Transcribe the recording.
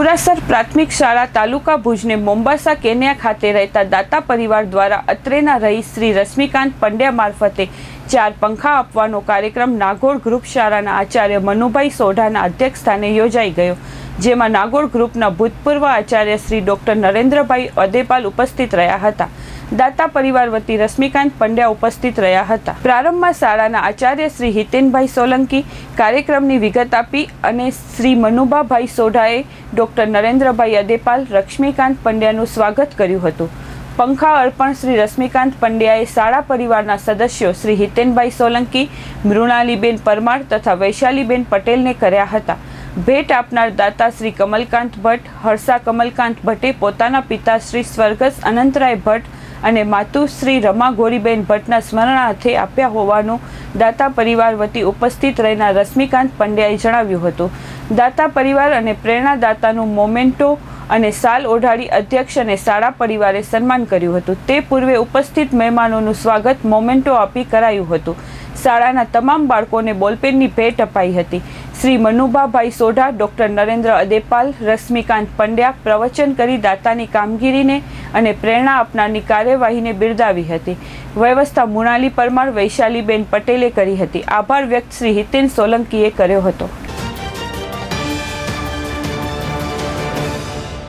પુરાસર પ્રાથમિક શાળા તાલુકા ભુજને મોમ્બાસા કેન્યા ખાતે રહેતા દાતા પરિવાર દ્વારા અત્રેના રહીશ શ્રી રશ્મિકાંત પંડ્યા મારફતે ચાર પંખા આપવાનો કાર્યક્રમ નાગોર ગ્રુપ શાળાના આચાર્ય મનુભાઈ સોઢાના અધ્યક્ષસ્થાને યોજાઈ ગયો, જેમાં નાગોર ગ્રુપના ભૂતપૂર્વ આચાર્ય શ્રી ડોક્ટર નરેન્દ્રભાઈ અદેપાલ ઉપસ્થિત રહ્યા હતા. દાતા પરિવાર વતી રશ્મિકાંત પંડ્યા ઉપસ્થિત રહ્યા હતા. પ્રારંભમાં શાળાના આચાર્ય શ્રી હિતેનભાઈ સોલંકી કાર્યક્રમની વિગત આપી અને શ્રી મનુભાભાઈ સોઢાએ ડોક્ટર નરેન્દ્રભાઈ અદેપાલ, રશ્મિકાંત પંડ્યાનું સ્વાગત કર્યું હતું. પંખા અર્પણ શ્રી રશ્મિકાંત પંડ્યાએ શાળા પરિવારના સદસ્યો શ્રી હિતેનભાઈ સોલંકી, મૃણાલીબેન પરમાર તથા વૈશાલીબેન પટેલને કર્યા હતા. ભેટ આપનાર દાતા શ્રી કમલકાંત ભટ્ટ, હર્ષા કમલકાંત ભટ્ટે પોતાના પિતા શ્રી સ્વર્ગસ અનંતરાય ભટ્ટ અને માતુશ્રી રમા ગોરીબેન ભટ્ટના સ્મરણાર્થે આપ્યા હોવાનું દાતા પરિવાર વતી ઉપસ્થિત રહેનાર રશ્મિકાંત પંડ્યાએ જણાવ્યું હતું. દાતા પરિવાર અને પ્રેરણાદાતાનું મોમેન્ટો અને સાલ ઓઢાડી અધ્યક્ષ અને શાળા પરિવારે સન્માન કર્યું હતું. તે પૂર્વે ઉપસ્થિત મહેમાનોનું સ્વાગત મોમેન્ટો આપી કરાયું હતું. શાળાના તમામ બાળકોને બોલપેનની ભેટ અપાઈ હતી. શ્રી મનુભાભાઈ સોઢા, ડૉક્ટર નરેન્દ્ર અદેપાલ, રશ્મિકાંત પંડ્યા પ્રવચન કરી દાતાની કામગીરીને અને પ્રેરણા આપનારની કાર્યવાહીને બિરદાવી હતી. વ્યવસ્થા મૃણાલી પરમાર વૈશાલીબેન પટેલે કરી હતી. આભાર વ્યક્ત શ્રી હિતેન સોલંકીએ કર્યો હતો.